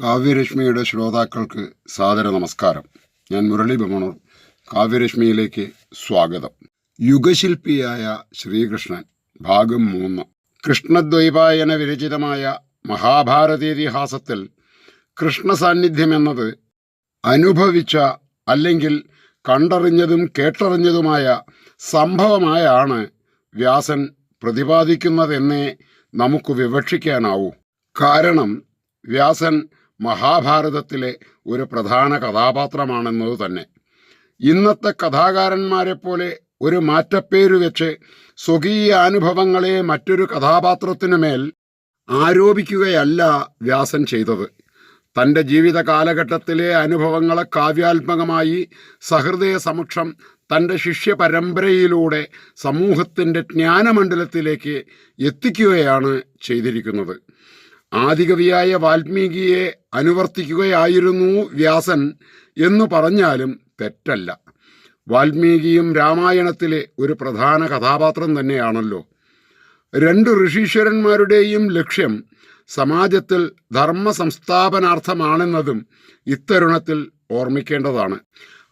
കാവ്യരശ്മിയുടെ ശ്രോതാക്കൾക്ക് സാദര നമസ്കാരം. ഞാൻ മുരളി ബമണൂർ. കാവ്യരശ്മിയിലേക്ക് സ്വാഗതം. യുഗശില്പിയായ ശ്രീകൃഷ്ണൻ ഭാഗം മൂന്ന്. കൃഷ്ണദ്വൈപായന വിരചിതമായ മഹാഭാരതീതിഹാസത്തിൽ കൃഷ്ണ സാന്നിധ്യം എന്നത് അനുഭവിച്ച അല്ലെങ്കിൽ കണ്ടറിഞ്ഞതും കേട്ടറിഞ്ഞതുമായ സംഭവമായാണ് വ്യാസൻ പ്രതിപാദിക്കുന്നതെന്നേ നമുക്ക് വിവക്ഷിക്കാനാവൂ. കാരണം വ്യാസൻ മഹാഭാരതത്തിലെ ഒരു പ്രധാന കഥാപാത്രമാണെന്നത് തന്നെ. ഇന്നത്തെ കഥാകാരന്മാരെ പോലെ ഒരു മാറ്റപ്പേരു വെച്ച് സ്വകീയ അനുഭവങ്ങളെ മറ്റൊരു കഥാപാത്രത്തിനുമേൽ ആരോപിക്കുകയല്ല വ്യാസൻ ചെയ്തത്. തന്റെ ജീവിത കാലഘട്ടത്തിലെ അനുഭവങ്ങളെ കാവ്യാത്മകമായി സഹൃദയ സമക്ഷം തന്റെ ശിഷ്യ പരമ്പരയിലൂടെ സമൂഹത്തിന്റെ ജ്ഞാനമണ്ഡലത്തിലേക്ക് എത്തിക്കുകയാണ് ചെയ്തിരിക്കുന്നത്. ആദികവിയായ വാൽമീകിയെ അനുവർത്തിക്കുകയായിരുന്നു വ്യാസൻ എന്ന് പറഞ്ഞാലും തെറ്റല്ല. വാൽമീകിയും രാമായണത്തിലെ ഒരു പ്രധാന കഥാപാത്രം തന്നെയാണല്ലോ. രണ്ട് ഋഷീശ്വരന്മാരുടെയും ലക്ഷ്യം സമാജത്തിൽ ധർമ്മ സംസ്ഥാപനാർത്ഥമാണെന്നതും ഇത്തരുണത്തിൽ ഓർമ്മിക്കേണ്ടതാണ്.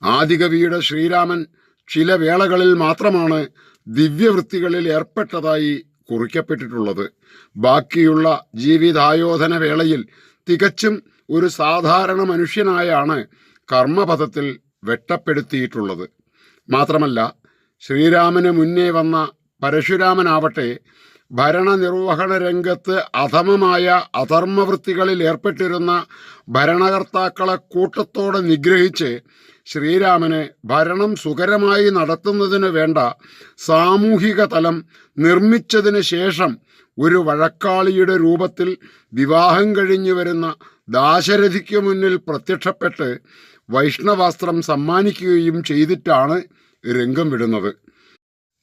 ആദികവിയുടെ ശ്രീരാമൻ ചില വേളകളിൽ മാത്രമാണ് ദിവ്യവൃത്തികളിൽ ഏർപ്പെട്ടതായി കുറിക്കപ്പെട്ടിട്ടുള്ളത്. ബാക്കിയുള്ള ജീവിതായോധന വേളയിൽ തികച്ചും ഒരു സാധാരണ മനുഷ്യനായാണ് കർമ്മപഥത്തിൽ വെട്ടപ്പെടുത്തിയിട്ടുള്ളത്. മാത്രമല്ല ശ്രീരാമന് മുന്നേ വന്ന പരശുരാമനാവട്ടെ ഭരണനിർവഹണ രംഗത്ത് അധമമായ അധർമ്മവൃത്തികളിൽ ഏർപ്പെട്ടിരുന്ന ഭരണകർത്താക്കളെ കൂട്ടത്തോടെ നിഗ്രഹിച്ച് ശ്രീരാമന് ഭരണം സുഖരമായി നടത്തുന്നതിന് വേണ്ട സാമൂഹിക തലം നിർമ്മിച്ചതിന് ശേഷം ഒരു വഴക്കാളിയുടെ രൂപത്തിൽ വിവാഹം കഴിഞ്ഞു വരുന്ന ദാശരഥിക്ക് മുന്നിൽ പ്രത്യക്ഷപ്പെട്ട് വൈഷ്ണവാസ്ത്രം സമ്മാനിക്കുകയും ചെയ്തിട്ടാണ് രംഗം വിടുന്നത്.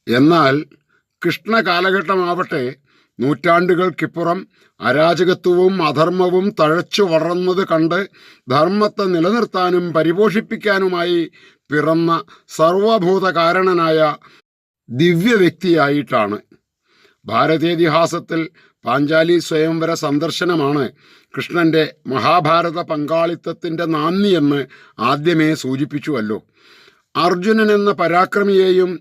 എന്നാൽ കൃഷ്ണ കാലഘട്ടമാവട്ടെ നൂറ്റാണ്ടുകൾക്കിപ്പുറം അരാജകത്വവും അധർമ്മവും തഴച്ചു വളർന്നത് കണ്ട് ധർമ്മത്തെ നിലനിർത്താനും പരിപോഷിപ്പിക്കാനുമായി പിറന്ന സർവഭൂതകാരണനായ ദിവ്യ വ്യക്തിയായിട്ടാണ് ഭാരതീയതിഹാസത്തിൽ പാഞ്ചാലി സ്വയംവര സന്ദർശനമാണ് കൃഷ്ണന്റെ മഹാഭാരത പങ്കാളിത്തത്തിന്റെ നാന്ദിയെന്ന് ആദ്യമേ സൂചിപ്പിച്ചുവല്ലോ. അർജുനൻ എന്ന പരാക്രമിയെയും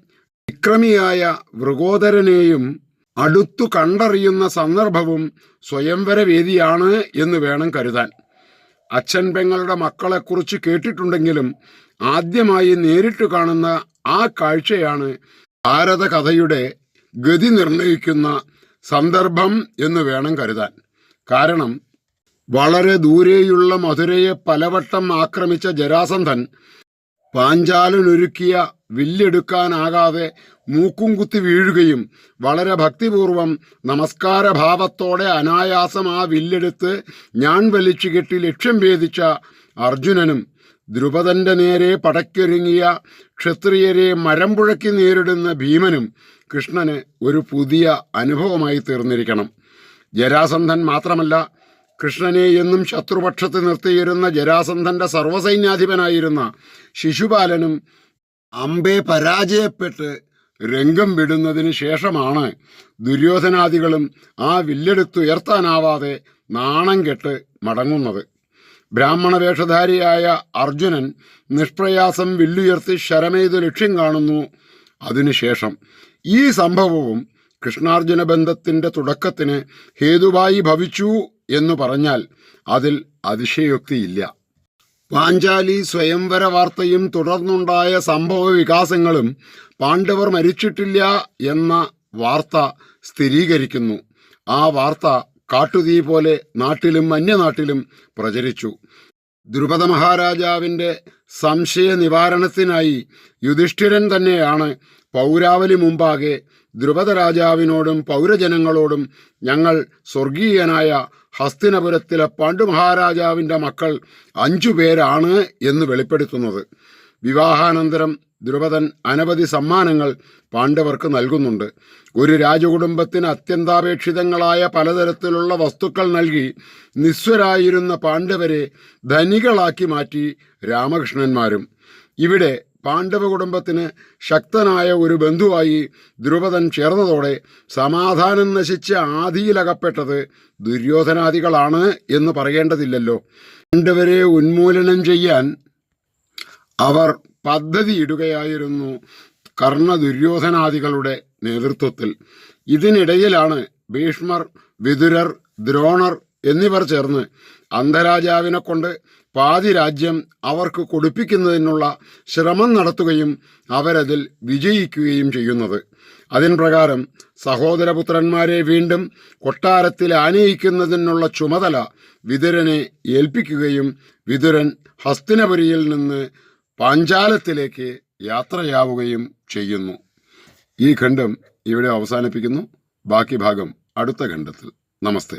വിക്രമിയായ വൃഗോദരനെയും അടുത്തു കണ്ടറിയുന്ന സന്ദർഭവും സ്വയംവര വേദിയാണ് എന്ന് വേണം കരുതാൻ. അച്ഛൻ പെങ്ങളുടെ മക്കളെക്കുറിച്ച് കേട്ടിട്ടുണ്ടെങ്കിലും ആദ്യമായി നേരിട്ട് കാണുന്ന ആ കാഴ്ചയാണ് ഭാരത കഥയുടെ ഗതി നിർണയിക്കുന്ന സന്ദർഭം എന്ന് വേണം കരുതാൻ. കാരണം വളരെ ദൂരെയുള്ള മധുരയെ പലവട്ടം ആക്രമിച്ച ജരാസന്ധൻ പാഞ്ചാലനൊരുക്കിയ വില്ലെടുക്കാനാകാതെ മൂക്കും കുത്തി വീഴുകയും വളരെ ഭക്തിപൂർവം നമസ്കാരഭാവത്തോടെ അനായാസം ആ വില്ലെടുത്ത് ഞാൻ വലിച്ചു കെട്ടി ലക്ഷ്യം ഭേദിച്ച അർജുനനും ദ്രുപദന്റെ നേരെ പടയ്ക്കൊരുങ്ങിയ ക്ഷത്രിയരെ മരംപുഴക്കി നേരിടുന്ന ഭീമനും കൃഷ്ണന് ഒരു പുതിയ അനുഭവമായി തീർന്നിരിക്കണം. ജരാസന്ധൻ മാത്രമല്ല കൃഷ്ണനെ എന്നും ശത്രുപക്ഷത്ത് നിർത്തിയിരുന്ന ജരാസന്ധന്റെ സർവസൈന്യാധിപനായിരുന്ന ശിശുപാലനും അമ്പെ പരാജയപ്പെട്ട് രംഗം വിടുന്നതിന് ശേഷമാണ് ദുര്യോധനാദികളും ആ വില്ലെടുത്തുയർത്താനാവാതെ നാണം കെട്ട് മടങ്ങുന്നത്. ബ്രാഹ്മണ വേഷധാരിയായ അർജുനൻ നിഷ്പ്രയാസം വില്ലുയർത്തി ശരമെയ്ത് ലക്ഷ്യം കാണുന്നു. അതിനുശേഷം ഈ സംഭവവും കൃഷ്ണാർജുന ബന്ധത്തിന്റെ തുടക്കത്തിന് ഹേതുവായി ഭവിച്ചു എന്ന് പറഞ്ഞാൽ അതിൽ അതിശയോക്തിയില്ല. പാഞ്ചാലി സ്വയംവര വാർത്തയും തുടർന്നുണ്ടായ സംഭവ വികാസങ്ങളും പാണ്ഡവർ മരിച്ചിട്ടില്ല എന്ന വാർത്ത സ്ഥിരീകരിക്കുന്നു. ആ വാർത്ത കാട്ടുതീ പോലെ നാട്ടിലും അന്യനാട്ടിലും പ്രചരിച്ചു. ദ്രുപദ മഹാരാജാവിന്റെ സംശയ നിവാരണത്തിനായി യുധിഷ്ഠിരൻ തന്നെയാണ് പൗരാവലി മുമ്പാകെ ദ്രുപദ രാജാവിനോടും പൗരജനങ്ങളോടും ഞങ്ങൾ സ്വർഗീയനായ ഹസ്തിനപുരത്തിലെ പാണ്ഡുമഹാരാജാവിന്റെ മക്കൾ അഞ്ചു പേരാണ് എന്ന് വെളിപ്പെടുത്തുന്നത്. വിവാഹാനന്തരം ദ്രുപദൻ അനവധി സമ്മാനങ്ങൾ പാണ്ഡവർക്ക് നൽകുന്നുണ്ട്. ഒരു രാജകുടുംബത്തിന് അത്യന്താപേക്ഷിതങ്ങളായ പലതരത്തിലുള്ള വസ്തുക്കൾ നൽകി നിസ്വരായിരുന്ന പാണ്ഡവരെ ധനികളാക്കി മാറ്റി രാമകൃഷ്ണന്മാരും. ഇവിടെ പാണ്ഡവ കുടുംബത്തിന് ശക്തനായ ഒരു ബന്ധുവായി ദ്രുപദൻ ചേർന്നതോടെ സമാധാനം നശിച്ച് ആദിയിലകപ്പെട്ടത് ദുര്യോധനാദികളാണ് എന്ന് പറയേണ്ടതില്ലല്ലോ. പാണ്ഡവരെ ഉന്മൂലനം ചെയ്യാൻ അവർ പദ്ധതിയിടുകയായിരുന്നു കർണ ദുര്യോധനാദികളുടെ നേതൃത്വത്തിൽ. ഇതിനിടയിലാണ് ഭീഷ്മർ വിതുരർ ദ്രോണർ എന്നിവർ ചേർന്ന് അന്ധരാജാവിനെ കൊണ്ട് പാതി രാജ്യം അവർക്ക് കൊടുപ്പിക്കുന്നതിനുള്ള ശ്രമം നടത്തുകയും അവരതിൽ വിജയിക്കുകയും ചെയ്യുന്നത്. അതിൻ പ്രകാരം സഹോദരപുത്രന്മാരെ വീണ്ടും കൊട്ടാരത്തിൽ ആനയിക്കുന്നതിനുള്ള ചുമതല വിതുരനെ ഏൽപ്പിക്കുകയും വിതുരൻ ഹസ്തിനപുരിയിൽ നിന്ന് പാഞ്ചാലത്തിലേക്ക് യാത്രയാവുകയും ചെയ്യുന്നു. ഈ ഖണ്ഡം ഇവിടെ അവസാനിപ്പിക്കുന്നു. ബാക്കി ഭാഗം അടുത്ത ഖണ്ഡത്തിൽ. നമസ്തേ.